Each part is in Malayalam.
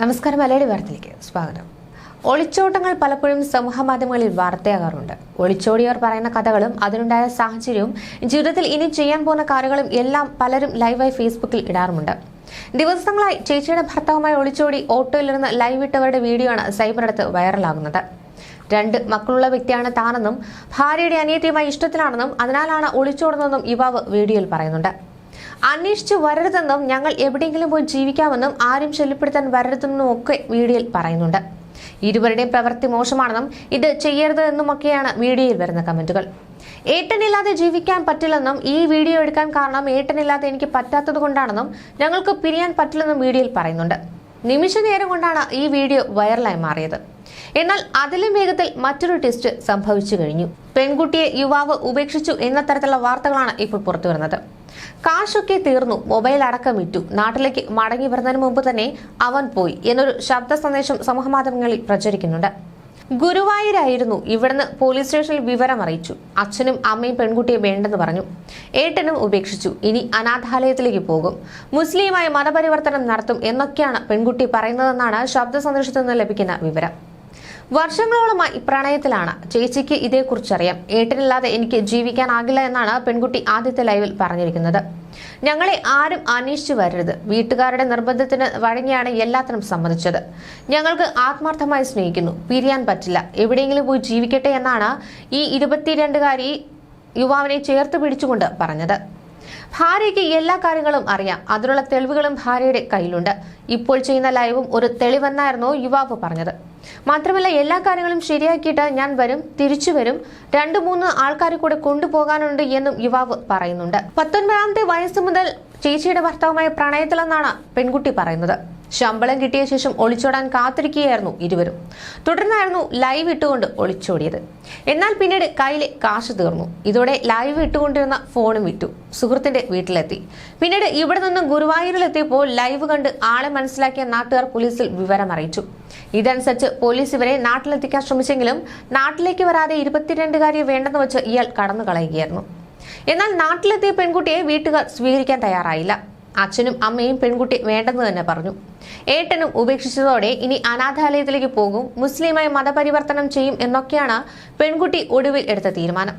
നമസ്കാരം മലയാളി വാർത്തയിലേക്ക് സ്വാഗതം. ഒളിച്ചോട്ടങ്ങൾ പലപ്പോഴും സമൂഹ മാധ്യമങ്ങളിൽ വാർത്തയാകാറുണ്ട്. ഒളിച്ചോടിയവർ പറയുന്ന കഥകളും അതിനുണ്ടായ സാഹചര്യവും ജീവിതത്തിൽ ഇനി ചെയ്യാൻ പോകുന്ന കാര്യങ്ങളും എല്ലാം പലരും ലൈവായി ഫേസ്ബുക്കിൽ ഇടാറുമുണ്ട്. ദിവസങ്ങളായി ചേച്ചിയുടെ ഭർത്താവുമായി ഒളിച്ചോടി ഓട്ടോയിലിരുന്ന് ലൈവ് ഇട്ടവരുടെ വീഡിയോ ആണ് സൈബറിടത്ത് വൈറലാകുന്നത്. രണ്ട് മക്കളുള്ള വ്യക്തിയാണ് താനെന്നും ഭാര്യയുടെ അനിയത്തിയുമായി ഇഷ്ടത്തിലാണെന്നും അതിനാലാണ് ഒളിച്ചോടുന്നതെന്നും യുവാവ് വീഡിയോയിൽ പറയുന്നുണ്ട്. അന്വേഷിച്ചു വരരുതെന്നും ഞങ്ങൾ എവിടെയെങ്കിലും പോയി ജീവിക്കാമെന്നും ആരും ശല്യപ്പെടുത്താൻ വരരുതെന്നും ഒക്കെ വീഡിയോയിൽ പറയുന്നുണ്ട്. ഇരുവരുടെയും പ്രവൃത്തി മോശമാണെന്നും ഇത് ചെയ്യരുത് എന്നുമൊക്കെയാണ് വീഡിയോയിൽ വരുന്ന കമന്റുകൾ. ഏട്ടനില്ലാതെ ജീവിക്കാൻ പറ്റില്ലെന്നും ഈ വീഡിയോ എടുക്കാൻ കാരണം ഏട്ടനില്ലാതെ എനിക്ക് പറ്റാത്തത് കൊണ്ടാണെന്നും ഞങ്ങൾക്ക് പിരിയാൻ പറ്റില്ലെന്നും വീഡിയോയിൽ പറയുന്നുണ്ട്. നിമിഷ നേരം കൊണ്ടാണ് ഈ വീഡിയോ വൈറലായി മാറിയത്. എന്നാൽ അതിലും വേഗത്തിൽ മറ്റൊരു ടെസ്റ്റ് സംഭവിച്ചു കഴിഞ്ഞു. പെൺകുട്ടിയെ യുവാവ് ഉപേക്ഷിച്ചു എന്ന തരത്തിലുള്ള വാർത്തകളാണ് ഇപ്പോൾ പുറത്തുവരുന്നത്. കാശൊക്കെ തീർന്നു മൊബൈൽ അടക്കം ഇറ്റു നാട്ടിലേക്ക് മടങ്ങി വരുന്നതിന് മുമ്പ് തന്നെ അവൻ പോയി എന്നൊരു ശബ്ദ സന്ദേശം സമൂഹമാധ്യമങ്ങളിൽ പ്രചരിക്കുന്നുണ്ട്. ഗുരുവായൂരായിരുന്നു ഇവിടുന്ന് പോലീസ് സ്റ്റേഷനിൽ വിവരം അറിയിച്ചു. അച്ഛനും അമ്മയും പെൺകുട്ടിയെ വേണ്ടെന്ന് പറഞ്ഞു. ഏട്ടനും ഉപേക്ഷിച്ചു. ഇനി അനാഥാലയത്തിലേക്ക് പോകും. മുസ്ലിമായി മതപരിവർത്തനം നടത്തും എന്നൊക്കെയാണ് പെൺകുട്ടി പറയുന്നതെന്നാണ് ശബ്ദ സന്ദേശത്തു നിന്ന് ലഭിക്കുന്ന വിവരം. വർഷങ്ങളോളമായി പ്രണയത്തിലാണ്. ചേച്ചിക്ക് ഇതേക്കുറിച്ചറിയാം. ഏട്ടനില്ലാതെ എനിക്ക് ജീവിക്കാനാകില്ല എന്നാണ് പെൺകുട്ടി ആദ്യത്തെ ലൈവിൽ പറഞ്ഞിരിക്കുന്നത്. ഞങ്ങളെ ആരും അന്വേഷിച്ചു വരരുത്. വീട്ടുകാരുടെ നിർബന്ധത്തിന് വഴങ്ങിയാണ് എല്ലാത്തിനും സമ്മതിച്ചത്. ഞങ്ങൾക്ക് ആത്മാർത്ഥമായി സ്നേഹിക്കുന്നു. പിരിയാൻ പറ്റില്ല. എവിടെയെങ്കിലും പോയി ജീവിക്കട്ടെ എന്നാണ് ഈ ഇരുപത്തിരണ്ടുകാരി യുവാവിനെ ചേർത്ത് പിടിച്ചുകൊണ്ട് പറഞ്ഞത്. ഭാര്യയ്ക്ക് എല്ലാ കാര്യങ്ങളും അറിയാം. അതിനുള്ള തെളിവുകളും ഭാര്യയുടെ കയ്യിലുണ്ട്. ഇപ്പോൾ ചെയ്യുന്ന ലൈവും ഒരു തെളിവെന്നായിരുന്നു യുവാവ് പറഞ്ഞത്. മാത്രമല്ല എല്ലാ കാര്യങ്ങളും ശരിയാക്കിയിട്ട് ഞാൻ വരും തിരിച്ചു വരും. രണ്ടു മൂന്ന് ആൾക്കാരെ കൂടെ കൊണ്ടുപോകാനുണ്ട് എന്നും യുവാവ് പറയുന്നുണ്ട്. പത്തൊൻപതാമത്തെ വയസ്സ് മുതൽ ചേച്ചിയുടെ ഭർത്താവുമായ പ്രണയത്തിലെന്നാണ് പെൺകുട്ടി പറയുന്നത്. ശമ്പളം കിട്ടിയ ശേഷം ഒളിച്ചോടാൻ കാത്തിരിക്കുകയായിരുന്നു ഇരുവരും. തുടർന്നായിരുന്നു ലൈവ് ഇട്ടുകൊണ്ട് ഒളിച്ചോടിയത്. എന്നാൽ പിന്നീട് കയ്യിലെ കാശ് തീർന്നു. ഇതോടെ ലൈവ് ഇട്ടുകൊണ്ടിരുന്ന ഫോണും വിറ്റു. സുഹൃത്തിന്റെ വീട്ടിലെത്തി. പിന്നീട് ഇവിടെ നിന്നും ഗുരുവായൂരിലെത്തിയപ്പോൾ ലൈവ് കണ്ട് ആളെ മനസ്സിലാക്കിയ നാട്ടുകാർ പോലീസിൽ വിവരം അറിയിച്ചു. ഇതനുസരിച്ച് പോലീസ് ഇവരെ നാട്ടിലെത്തിക്കാൻ ശ്രമിച്ചെങ്കിലും നാട്ടിലേക്ക് വരാതെ ഇരുപത്തിരണ്ടുകാരിയെ വേണ്ടെന്ന് വെച്ച് ഇയാൾ കടന്നു കളയുകയായിരുന്നു എന്നാൽ നാട്ടിലെത്തിയ പെൺകുട്ടിയെ വീട്ടുകാർ സ്വീകരിക്കാൻ തയ്യാറായില്ല. അച്ഛനും അമ്മയും പെൺകുട്ടി വേണ്ടെന്ന് തന്നെ പറഞ്ഞു. ഏട്ടനും ഉപേക്ഷിച്ചതോടെ ഇനി അനാഥാലയത്തിലേക്ക് പോകും മുസ്ലിമായി മതപരിവർത്തനം ചെയ്യും എന്നൊക്കെയാണ് പെൺകുട്ടി ഒടുവിൽ എടുത്ത തീരുമാനം.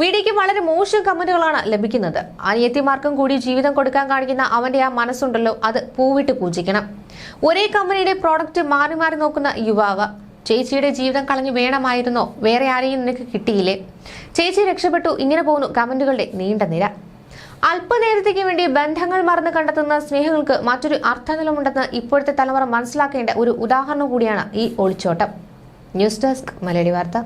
വീഡിയോയ്ക്ക് വളരെ മോശം കമന്റുകളാണ് ലഭിക്കുന്നത്. അനിയത്തിമാർക്കും കൂടി ജീവിതം കൊടുക്കാൻ കാണിക്കുന്ന അവന്റെ ആ മനസ്സുണ്ടല്ലോ അത് പൂവിട്ട് പൂജിക്കണം. ഒരേ കമ്പനിയുടെ പ്രോഡക്റ്റ് മാറി മാറി നോക്കുന്ന യുവാവ് ചേച്ചിയുടെ ജീവിതം കളഞ്ഞു വേണമായിരുന്നോ? വേറെ ആരെയും നിനക്ക് കിട്ടിയില്ലേ? ചേച്ചി രക്ഷപ്പെട്ടു ഇങ്ങനെ പോകുന്നു കമന്റുകളുടെ നീണ്ട നിര. അല്പനേരത്തേക്ക് വേണ്ടി ബന്ധങ്ങൾ മറന്ന് കണ്ടെത്തുന്ന സ്നേഹങ്ങൾക്ക് മറ്റൊരു അർത്ഥതലമുണ്ടെന്ന് ഇപ്പോഴത്തെ തലമുറ മനസ്സിലാക്കേണ്ട ഒരു ഉദാഹരണം കൂടിയാണ് ഈ ഒളിച്ചോട്ടം. ന്യൂസ് ഡെസ്ക് മലയാളി വാർത്ത.